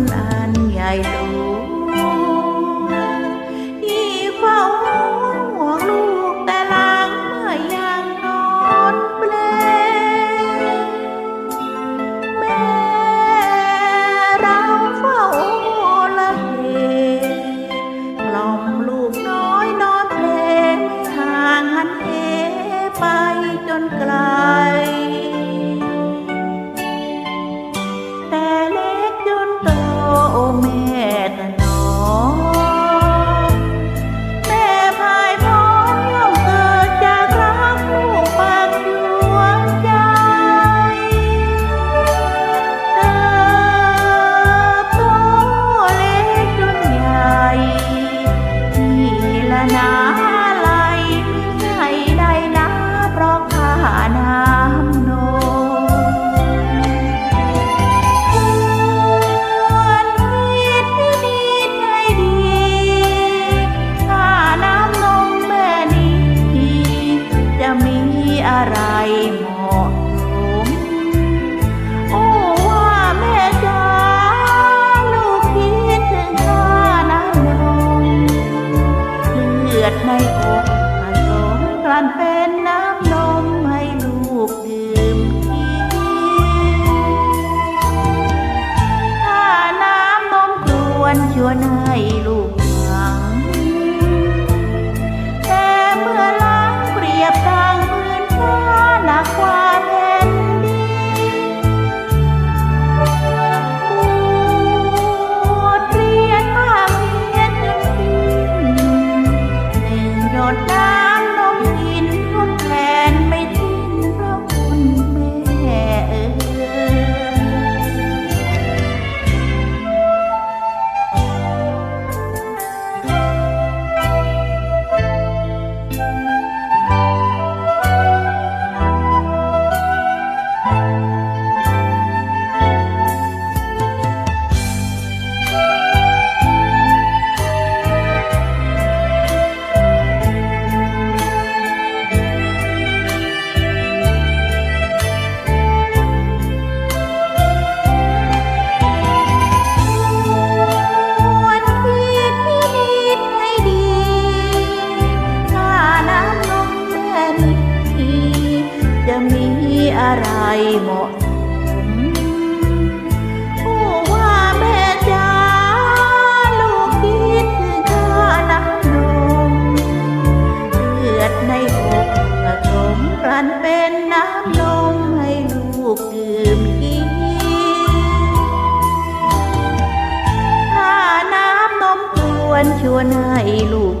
นอันใหญ่หลวงที่เฝ้าห่วงลูกแต่ลางเมื่อยังนอนเปลแม่เราเฝ้าละเหกล่อมลูกน้อยนอนเพลงห่างหันเหไปจนไกล อะไรเหมาะสมผู้ว่าแม่จ๋าลูกคิดถึงค่าน้ำนมเลือดในอกผสมกันเป็นน้ำนมให้ลูกดื่มกินถ้าน้ำนมกวนชวนให้ลูก